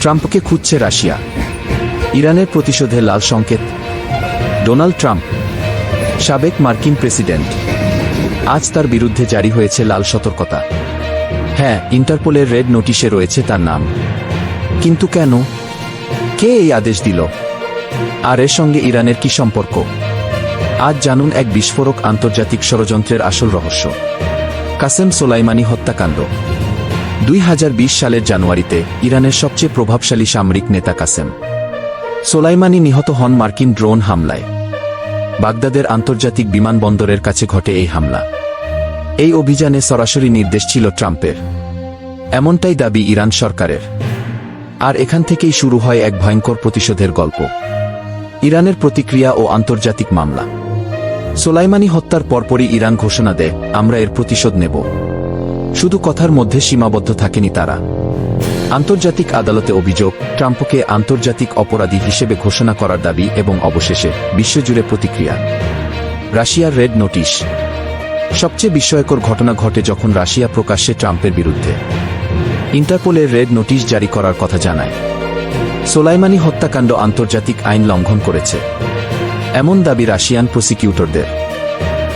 ট্রাম্পকে খুঁজছে রাশিয়া। ইরানের প্রতিশোধে লাল সংকেত। ডোনাল্ড ট্রাম্প, সাবেক মার্কিন প্রেসিডেন্ট। আজ তার বিরুদ্ধে জারি হয়েছে লাল সতর্কতা। হ্যাঁ ইন্টারপোলের রেড নোটিশে রয়েছে তার নাম। কিন্তু কেন? কে এই আদেশ দিল? আর এর সঙ্গে ইরানের কি সম্পর্ক? আজ জানুন এক বিস্ফোরক আন্তর্জাতিক ষড়যন্ত্রের আসল রহস্য। কাসেম সোলাইমানি হত্যাকাণ্ড। দুই হাজার বিশ সালের জানুয়ারিতে ইরানের সবচেয়ে প্রভাবশালী সামরিক নেতা কাসেম। সোলাইমানি নিহত হন মার্কিন ড্রোন হামলায়। বাগদাদের আন্তর্জাতিক বিমানবন্দরের কাছে ঘটে এই হামলা। এই অভিযানে সরাসরি নির্দেশ ছিল ট্রাম্পের। এমনটাই দাবি ইরান সরকারের। আর এখান থেকেই শুরু হয় এক ভয়ঙ্কর প্রতিশোধের গল্প। ইরানের প্রতিক্রিয়া ও আন্তর্জাতিক মামলা। সোলাইমানি হত্যার পরপরই ইরান ঘোষণা দেয়, আমরা এর প্রতিশোধ নেব। শুধু কথার মধ্যে সীমাবদ্ধ থাকেনি তারা। আন্তর্জাতিক আদালতে অভিযোগ, ট্রাম্পকে আন্তর্জাতিক অপরাধী হিসেবে ঘোষণা করার দাবি এবং অবশেষে বিশ্বজুড়ে প্রতিক্রিয়া। রাশিয়ার রেড নোটিশ। সবচেয়ে বিস্ময়কর ঘটনা ঘটে যখন রাশিয়া প্রকাশ্যে ট্রাম্পের বিরুদ্ধে। ইন্টারপোলের রেড নোটিশ জারি করার কথা জানায়। সোলাইমানি হত্যাকাণ্ড আন্তর্জাতিক আইন লঙ্ঘন করেছে। এমন দাবি রাশিয়ান প্রসিকিউটরদের।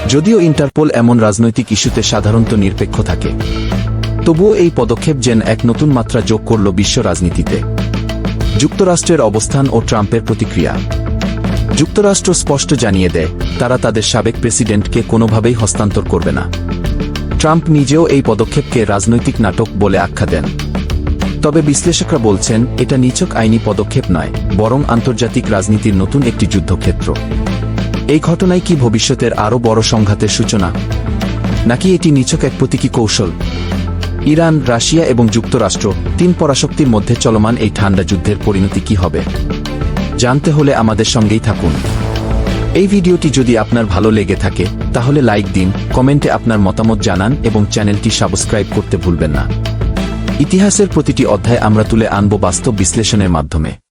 যদিও ইন্টারপোল এমন রাজনৈতিক ইস্যুতে সাধারণত নিরপেক্ষ থাকে। তবুও এই পদক্ষেপ যেন এক নতুন মাত্রা যোগ করল বিশ্ব রাজনীতিতে। যুক্তরাষ্ট্রের অবস্থান ও ট্রাম্পের প্রতিক্রিয়া। যুক্তরাষ্ট্র স্পষ্ট জানিয়ে দেয়, তারা তাদের সাবেক প্রেসিডেন্টকে কোনোভাবেই হস্তান্তর করবে না। ট্রাম্প নিজেও এই পদক্ষেপকে রাজনৈতিক নাটক বলে আখ্যা দেন। তবে বিশ্লেষকরা বলছেন, এটা নিচক আইনি পদক্ষেপ নয়, বরং আন্তর্জাতিক রাজনীতির নতুন একটি যুদ্ধক্ষেত্র। এই ঘটনায় কি ভবিষ্যতের আরও বড় সংঘাতের সূচনা? নাকি এটি নিছক এক প্রতীকী কৌশল? ইরান, রাশিয়া এবং যুক্তরাষ্ট্র, তিন পরাশক্তির মধ্যে চলমান এই ঠান্ডা যুদ্ধের পরিণতি কি হবে? জানতে হলে আমাদের সঙ্গেই থাকুন। এই ভিডিওটি যদি আপনার ভালো লেগে থাকে, তাহলে লাইক দিন, কমেন্টে আপনার মতামত জানান এবং চ্যানেলটি সাবস্ক্রাইব করতে ভুলবেন না। ইতিহাসের প্রতিটি অধ্যায় আমরা তুলে আনব বাস্তব বিশ্লেষণের মাধ্যমে।